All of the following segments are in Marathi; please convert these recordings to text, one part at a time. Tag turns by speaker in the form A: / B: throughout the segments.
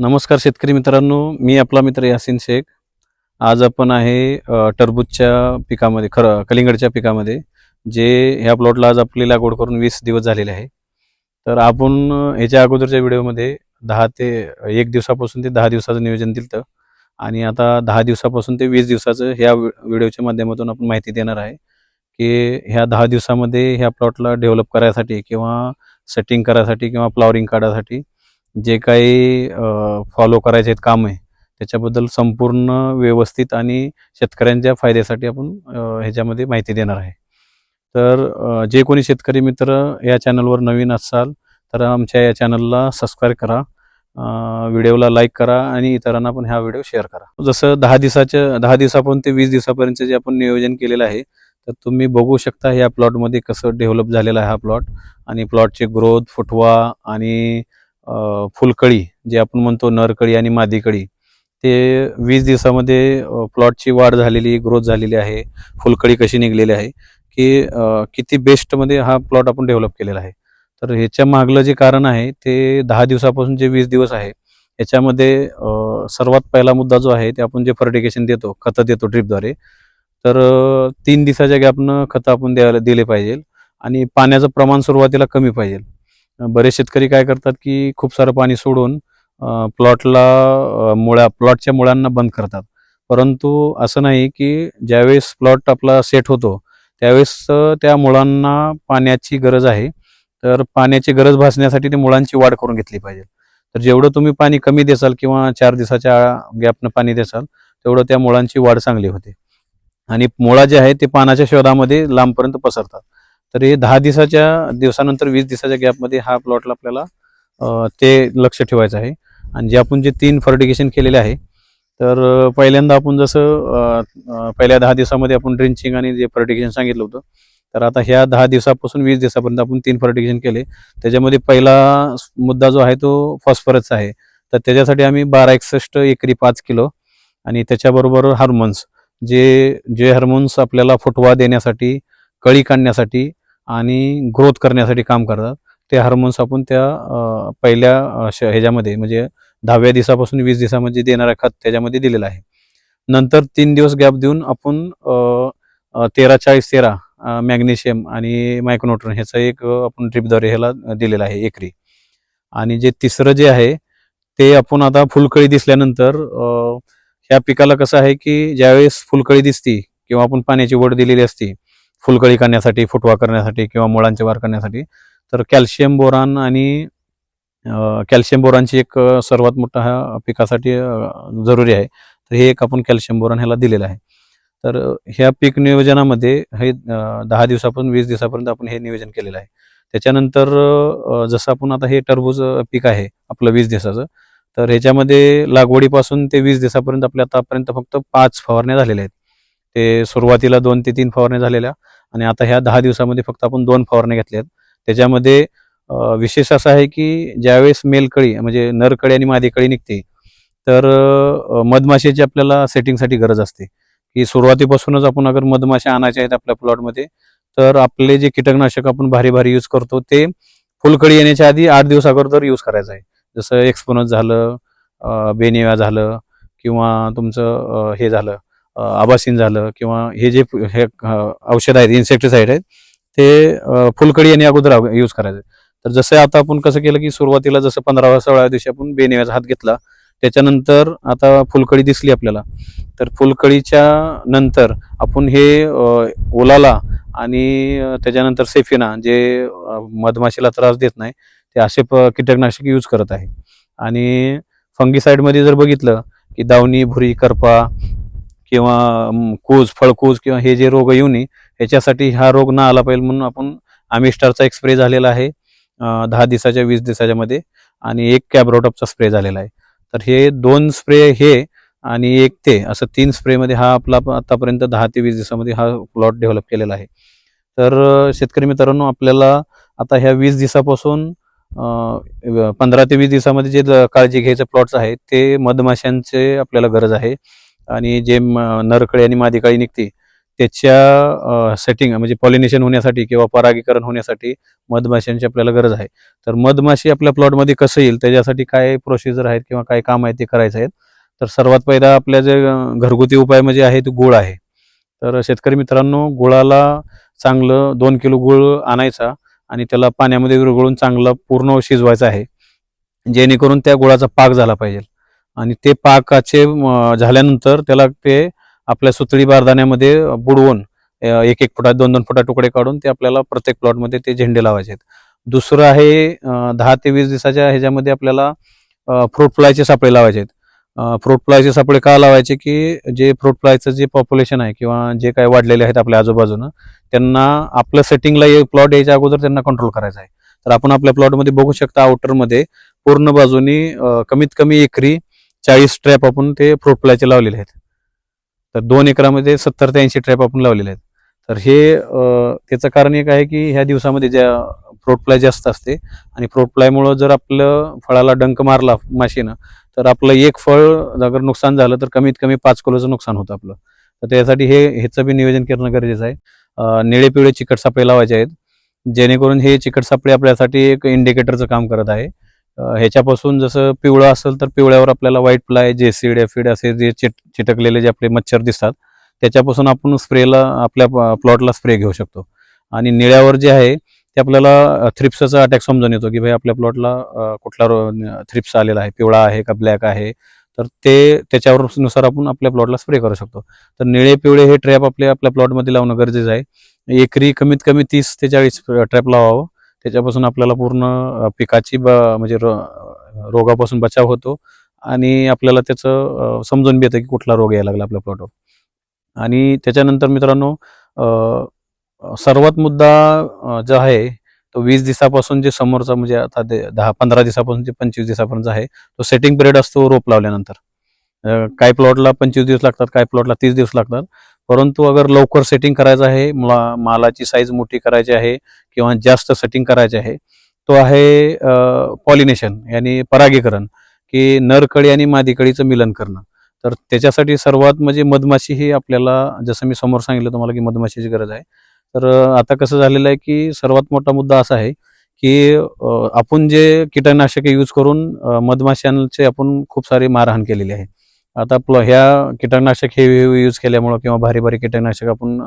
A: नमस्कार शेतकरी मित्रांनो मी आपला मित्र यासिन शेख. आज आपण आहे टरबूजच्या पिकामध्ये खरं कलिंगडच्या पिकामध्ये जे ह्या प्लॉटला आज आपली लागवड करून वीस दिवस झालेले आहे. तर आपण ह्याच्या अगोदरच्या व्हिडिओमध्ये दहा ते एक दिवसापासून ते दहा दिवसाचं नियोजन दिलं आणि आता दहा दिवसापासून ते वीस दिवसाचं ह्या व्हिडिओच्या माध्यमातून आपण माहिती देणार आहे की ह्या दहा दिवसामध्ये ह्या प्लॉटला डेव्हलप करायसाठी किंवा सेटिंग करायसाठी किंवा फ्लॉवरिंग काढायसाठी जे काही फॉलो करायचे आहेत काम आहे त्याच्याबद्दल संपूर्ण व्यवस्थित आणि शेतकऱ्यांच्या फायद्यासाठी आपण ह्याच्यामध्ये माहिती देणार आहे. तर जे कोणी शेतकरी मित्र या चॅनलवर नवीन असाल तर आमच्या या चॅनलला सबस्क्राईब करा व्हिडिओला लाईक करा आणि इतरांना पण हा व्हिडिओ शेअर करा. जसं दहा दिवसाच्या दहा दिवसापर्यंत ते वीस दिवसापर्यंत जे आपण नियोजन केलेलं आहे तर तुम्ही बघू शकता ह्या प्लॉटमध्ये कसं डेव्हलप झालेला आहे हा प्लॉट आणि प्लॉटची ग्रोथ फुटवा आणि फुलकळी जे आपण म्हणतो नरकळी आणि मादीकळी ते वीस दिवसामध्ये प्लॉटची वाढ झालेली ग्रोथ झालेली आहे. फुलकळी कशी निघलेली आहे? की किती बेस्टमध्ये हा प्लॉट आपण डेव्हलप केलेला आहे. तर ह्याच्या मागलं जे कारण आहे ते दहा दिवसापासून जे वीस दिवस आहे याच्यामध्ये सर्वात पहिला मुद्दा जो आहे ते आपण जे फर्टिकेशन देतो खतं देतो ड्रीपद्वारे तर तीन दिवसाच्या गॅपनं खतं आपण द्यायला दिले पाहिजे. आणि पाण्याचं प्रमाण सुरुवातीला कमी पाहिजे. बरेच शेतकरी काय करतात की खूप सारं पाणी सोडून प्लॉटला मुळ्या प्लॉटच्या मुळांना बंद करतात. परंतु असं नाही की ज्यावेळेस प्लॉट आपला सेट होतो त्यावेळेस त्या मुळांना पाण्याची गरज आहे. तर पाण्याची गरज भासण्यासाठी ते मुळांची वाढ करून घेतली पाहिजे. तर जेवढं तुम्ही पाणी कमी देसाल किंवा चार दिवसाच्या गॅपनं पाणी देसाल तेवढं त्या मुळांची वाढ चांगली होते. आणि मुळा जे आहे ते पानाच्या शोधामध्ये लांबपर्यंत पसरतात. तर हे दहा दिवसाच्या दिवसानंतर वीस दिवसाच्या गॅपमध्ये हा प्लॉटला आपल्याला ते लक्ष ठेवायचं आहे. आणि जे आपण जे तीन फर्टिगेशन केलेले आहे तर पहिल्यांदा आपण जसं पहिल्या दहा दिवसामध्ये आपण ड्रिंचिंग आणि जे फर्टिगेशन सांगितलं होतं तर आता ह्या दहा दिवसापासून वीस दिवसापर्यंत आपण तीन फर्टिगेशन केले. त्याच्यामध्ये पहिला मुद्दा जो आहे तो फॉस्फरसचा आहे. तर त्याच्यासाठी आम्ही बारा एकसष्ट एकरी पाच किलो आणि त्याच्याबरोबर हार्मोन्स जे जे हार्मोन्स आपल्याला फुटवा देण्यासाठी कळी काढण्यासाठी आणि ग्रोथ करण्यासाठी काम करतात. ते हार्मोन्स आपण त्या पहिल्या श- ह्याच्यामध्ये म्हणजे दहाव्या दिवसापासून वीस दिवसामध्ये देणारा खत त्याच्यामध्ये दिलेला आहे. नंतर तीन दिवस गॅप देऊन आपण तेरा चाळीस तेरा मॅग्नेशियम आणि मायक्रोन्यूट्रॉन ह्याचा एक आपण ड्रिपद्वारे ह्याला दिलेला आहे एकरी. आणि जे तिसरं जे आहे ते आपण आता फुलकळी दिसल्यानंतर ह्या पिकाला कसं आहे की ज्यावेळेस फुलकळी दिसती किंवा आपण पाण्याची वड दिलेली असती फुलकळी करण्यासाठी फुटवा करण्यासाठी किंवा मुळांची वार करण्यासाठी. तर कॅल्शियम बोरान आणि कॅल्शियम बोरानची एक सर्वात मोठा हा पिकासाठी जरुरी आहे. तर हे एक आपण कॅल्शियम बोरान ह्याला दिलेलं आहे. तर ह्या पीक नियोजनामध्ये हे दहा दिवसापासून वीस दिवसापर्यंत आपण हे नियोजन केलेलं आहे. त्याच्यानंतर जसं आपण आता हे टरबूज पीक आहे आपलं वीस दिवसाचं तर ह्याच्यामध्ये लागवडीपासून ते वीस दिवसापर्यंत आपल्या आतापर्यंत फक्त पाच फवारण्या झालेल्या आहेत. ते सुरुवातीला दोन ते तीन फवारण्या झालेल्या आणि आता ह्या दहा दिवसामध्ये फक्त आपण दोन फवारण्या घेतल्या आहेत त्याच्यामध्ये विशेष असं आहे की ज्यावेळेस मेलकळी म्हणजे नरकळी आणि मादीकळी निघते तर मधमाशीची आपल्याला सेटिंगसाठी गरज असते. की सुरुवातीपासूनच आपण अगर मधमाशा आणायच्या आहेत आपल्या प्लॉटमध्ये तर आपले जे कीटकनाशक आपण भारी भारी यूज करतो ते फुलकळी येण्याच्या आधी आठ दिवस अगोदर यूज करायचं आहे. जसं एक्सपोनस झालं अ, बेनिवा झालं किंवा तुमचं हे झालं. आभासीन झालं किंवा हे जे हे औषध आहेत इन्सेक्टिसाईड आहेत ते फुलकडी आणि अगोदर यूज करायचं. तर जसं आता आपण कसं केलं की सुरुवातीला जसं पंधराव्या सोळाव्या दिवशी आपण बेनिव्याचा हात घेतला त्याच्यानंतर आता फुलकडी दिसली आपल्याला. तर फुलकळीच्या नंतर आपण हे ओलाला आणि त्याच्यानंतर सेफिना जे मधमाशीला त्रास देत नाही ते असे प कीटकनाशक यूज करत आहे. आणि फंगीसाईडमध्ये जर बघितलं की दावणी भुरी करपा किंवा कोज कूज फळकूज किंवा हे जे रोग येऊ नये याच्यासाठी हा रोग ना आला पाहिजे म्हणून आपण आमिस्टारचा एक स्प्रे झालेला आहे दहा दिवसाच्या वीस दिवसाच्या मध्ये आणि एक कॅब्रोटॉपचा स्प्रे झालेला आहे. तर हे दोन स्प्रे हे आणि एक ते असं तीन स्प्रेमध्ये हा आपला आतापर्यंत दहा ते वीस दिवसामध्ये हा प्लॉट डेव्हलप केलेला आहे. तर शेतकरी मित्रांनो आपल्याला आता ह्या वीस दिवसापासून पंधरा ते वीस दिवसामध्ये जे काळजी घ्यायचं प्लॉट्स आहे ते मधमाशांचे आपल्याला गरज आहे. आणि जे नरकळी आणि मादिकाळी निघते त्याच्या सेटिंग म्हणजे पॉलिनेशन होण्यासाठी किंवा परागीकरण होण्यासाठी मधमाशांची आपल्याला गरज आहे. तर मधमाशी आपल्या प्लॉटमध्ये कसं येईल त्याच्यासाठी काय प्रोसिजर आहेत किंवा काय काम आहे ते करायचं आहेत. तर सर्वात पहिला आपल्या जे घरगुती उपाय म्हणजे आहे तो गुळ आहे. तर शेतकरी मित्रांनो गुळाला चांगलं दोन किलो गुळ आणायचा आणि त्याला पाण्यामध्ये विरघळून चांगलं पूर्ण शिजवायचं आहे. जेणेकरून त्या गुळाचा पाक झाला पाहिजे. आणि ते पाकाचे झाल्यानंतर त्याला ते आपल्या सुतळी बारदाण्यामध्ये बुडवून एक एक फुटा दोन दोन फुटा तुकडे काढून ते आपल्याला प्रत्येक प्लॉटमध्ये ते झेंडे लावायचे आहेत. दुसरं आहे दहा ते वीस दिवसाच्या ह्याच्यामध्ये आपल्याला फ्रूट फ्लायचे सापळे लावायचे आहेत. फ्रूट फ्लायचे सापळे का लावायचे की जे फ्रूट फ्लायचं जे पॉप्युलेशन आहे किंवा जे काय वाढलेले आहेत आपल्या आजूबाजूनं त्यांना आपलं सेटिंगला प्लॉट यायच्या अगोदर त्यांना कंट्रोल करायचा आहे. तर आपण आपल्या प्लॉटमध्ये बघू शकता आउटरमध्ये पूर्ण बाजूनी कमीत कमी एकरी चाळीस ट्रॅप आपण ते फ्रूट फ्लायचे लावलेले आहेत. तर दोन एकरामध्ये सत्तर ते ऐंशी ट्रॅप आपण लावलेले आहेत. तर हे त्याचं कारण एक आहे की ह्या दिवसामध्ये ज्या फ्रूट फ्लाय जास्त असते आणि फ्रूट फ्लायमुळं जर आपलं फळाला डंक मारला माशीनं तर आपलं एक फळ अगर नुकसान झालं तर कमीत कमी पाच किलोचं नुकसान होतं आपलं. तर त्यासाठी हे ह्याचं बी नियोजन करणं गरजेचं आहे. निळे पिवळे चिकट सापळे लावायचे आहेत. जेणेकरून हे चिकट सापळे आपल्यासाठी एक इंडिकेटरचं काम करत आहे. ह्याच्यापासून जसं पिवळं असेल तर पिवळ्यावर आपल्याला व्हाईट फ्लाय जेसीड एफिड असे जे चिट चिटकलेले जे आपले मच्छर दिसतात त्याच्यापासून आपण स्प्रेला आपल्या प्लॉटला स्प्रे घेऊ शकतो. आणि निळ्यावर जे आहे ते आपल्याला थ्रिप्सचा अटॅक समजून येतो की भाई आपल्या प्लॉटला कुठला थ्रिप्स आलेला आहे. पिवळा आहे का ब्लॅक आहे? तर ते त्याच्यावर नुसार आपण आपल्या प्लॉटला स्प्रे करू शकतो. तर निळे पिवळे हे ट्रॅप आपल्या आपल्या प्लॉटमध्ये लावणं गरजेचं आहे. एकरी कमीत कमी तीस ते चाळीस ट्रॅप लावावं. त्याच्यापासून आपल्याला पूर्ण पिकाची ब म्हणजे रो- रोगापासून बचाव होतो आणि आपल्याला त्याचं समजून बी येतं की कुठला रोग यायला लागला आपल्या प्लॉटवर आणि त्याच्यानंतर मित्रांनो सर्वात मुद्दा जो आहे तो वीस दिवसापासून जे समोरचा म्हणजे आता दहा पंधरा दिवसापासून ते पंचवीस दिवसापर्यंत आहे तो सेटिंग पिरियड असतो रोप लावल्यानंतर. काय प्लॉटला पंचवीस दिवस लागतात काय प्लॉटला तीस दिवस लागतात. परंतु अगर लवकर सेटिंग करायचं आहे मला मालाची साईज मोठी करायची आहे किंवा जास्त सेटिंग करायचे आहे तो आहे पॉलिनेशन यानी परागीकरण की नरकळी आणि मादीकळीचं मिलन करणं. तर त्याच्यासाठी सर्वात म्हणजे मधमाशी ही आपल्याला जसं मी समोर सांगितलं तुम्हाला की मधमाशीची गरज आहे. तर आता कसं झालेलं आहे की सर्वात मोठा मुद्दा असा आहे की आपण जे कीटकनाशके यूज करून मधमाशांचे आपण खूप सारी मारहाण केलेली आहे. आता आपलं ह्या कीटकनाशक हे यूज केल्यामुळं किंवा भारी भारी कीटकनाशक आपण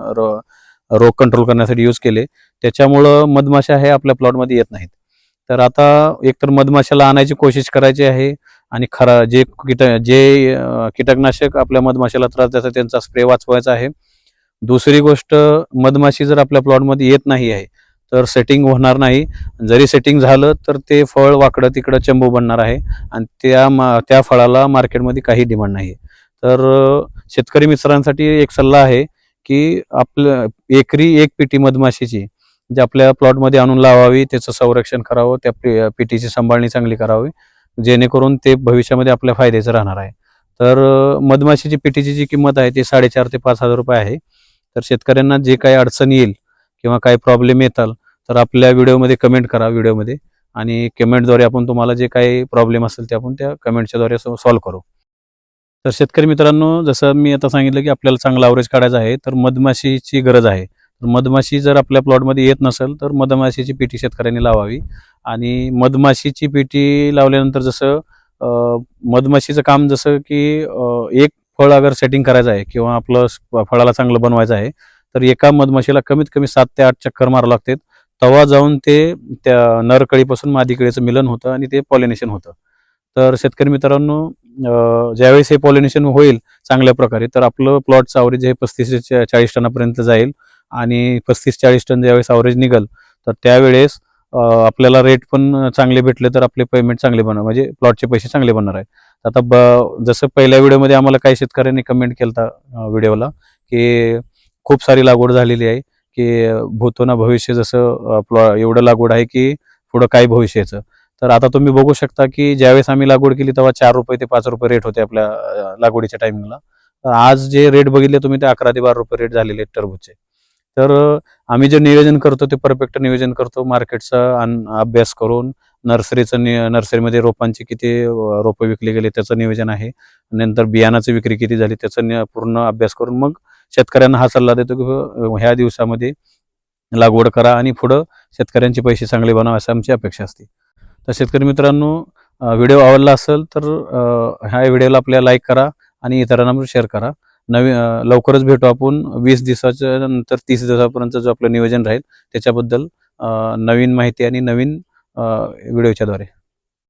A: रोग कंट्रोल करण्यासाठी यूज केले. त्याच्यामुळं मधमाशा हे आपल्या प्लॉटमध्ये येत नाहीत. तर आता एकतर मधमाशाला आणायची कोशिश करायची आहे आणि खरा जे कीट जे कीटकनाशक आपल्या मधमाशाला त्रास देतात त्यांचा स्प्रे वाचवायचा आहे. दुसरी गोष्ट मधमाशी जर आपल्या प्लॉटमध्ये येत नाही आहे तर सेटिंग होणार नाही. जरी सेटिंग झालं तर ते फळ वाकडं तिकडं चंबू बनणार आहे आणि त्या मा त्या फळाला मार्केटमध्ये काही डिमांड नाही तर शेतकरी मित्रांसाठी एक सल्ला आहे की आपलं एकरी एक पिटी मधमाशीची जे आपल्या प्लॉटमध्ये आणून लावावी त्याचं संरक्षण करावं त्या पि- पिटीची सांभाळणी चांगली करावी जेणेकरून ते भविष्यामध्ये आपल्या फायद्याचं राहणार आहे. तर मधमाशीची पिटीची जी किंमत आहे ती साडेचार ते पाच हजार रुपये आहे. तर शेतकऱ्यांना जे काही अडचण येईल किंवा काही प्रॉब्लेम येताल तर आपल्या व्हिडिओमध्ये कमेंट करा व्हिडिओमध्ये आणि कमेंटद्वारे आपण तुम्हाला जे काही प्रॉब्लेम असेल ते आपण त्या कमेंटच्याद्वारे सॉल्व्ह करू. तर शेतकरी मित्रांनो जसं मी आता सांगितलं की आपल्याला चांगला अवरेज काढायचा आहे तर मधमाशीची गरज आहे. तर मधमाशी जर आपल्या प्लॉटमध्ये येत नसेल तर मधमाशीची पेटी शेतकऱ्यांनी लावावी. आणि मधमाशीची पेटी लावल्यानंतर जसं मधमाशीचं काम जसं की एक फळ अगर सेटिंग करायचं आहे किंवा आपलं फळाला चांगलं बनवायचं आहे तर एका मधमाशीला कमीत कमी सात ते आठ चक्कर मारावं लागतात. तवा जाऊन ते त्या नरकळीपासून मादीकळीचं मिलन होतं आणि ते पॉलिनेशन होतं. तर शेतकरी मित्रांनो ज्यावेळेस हे पॉलिनेशन होईल चांगल्या प्रकारे तर आपलं प्लॉटचं अवरेज हे पस्तीस ते चाळीस टनापर्यंत जाईल. आणि पस्तीस चाळीस टन ज्यावेळेस अवरेज निघल तर त्यावेळेस आपल्याला रेट पण चांगले भेटले तर आपले पेमेंट चांगले बनणार म्हणजे प्लॉटचे पैसे चांगले बनणार आहे. आता ब जसं पहिल्या व्हिडिओमध्ये आम्हाला काही शेतकऱ्यांनी कमेंट केलता व्हिडिओला की खूप सारी लागवड झालेली आहे की भूतोना भविष्य जसं प्लॉ एवढं लागवड आहे की पुढं काय भविष्याचं तर आता तुम्ही बघू शकता की ज्यावेळेस आम्ही लागवड केली तेव्हा चार रुपये ते पाच रुपये रेट होते आपल्या लागवडीच्या टायमिंगला आज जे रेट बघितले तुम्ही ते अकरा ते बारा रुपये रेट झालेले आहेत टरबूजचे. तर आम्ही जे नियोजन करतो ते परफेक्ट नियोजन करतो. मार्केटचा अभ्यास करून नर्सरीचं नर्सरीमध्ये रोपांची किती रोपं विकली गेली त्याचं नियोजन आहे. नंतर बियाणाची विक्री किती झाली त्याचा पूर्ण अभ्यास करून मग शेतकऱ्यांना हा सल्ला देतो की ह्या दिवसामध्ये लागवड करा आणि पुढं शेतकऱ्यांचे पैसे चांगले बनवा असं आमची अपेक्षा असते. तर शेतकरी मित्रांनो व्हिडिओ आवडला असेल तर ह्या व्हिडिओला आपल्या लाईक करा आणि इतरांना शेअर करा. नवीन लवकरच भेटू आपण. वीस दिवसाच्या नंतर तीस दिवसापर्यंत जो आपलं नियोजन राहील त्याच्याबद्दल नवीन माहिती आणि नवीन व्हिडिओच्याद्वारे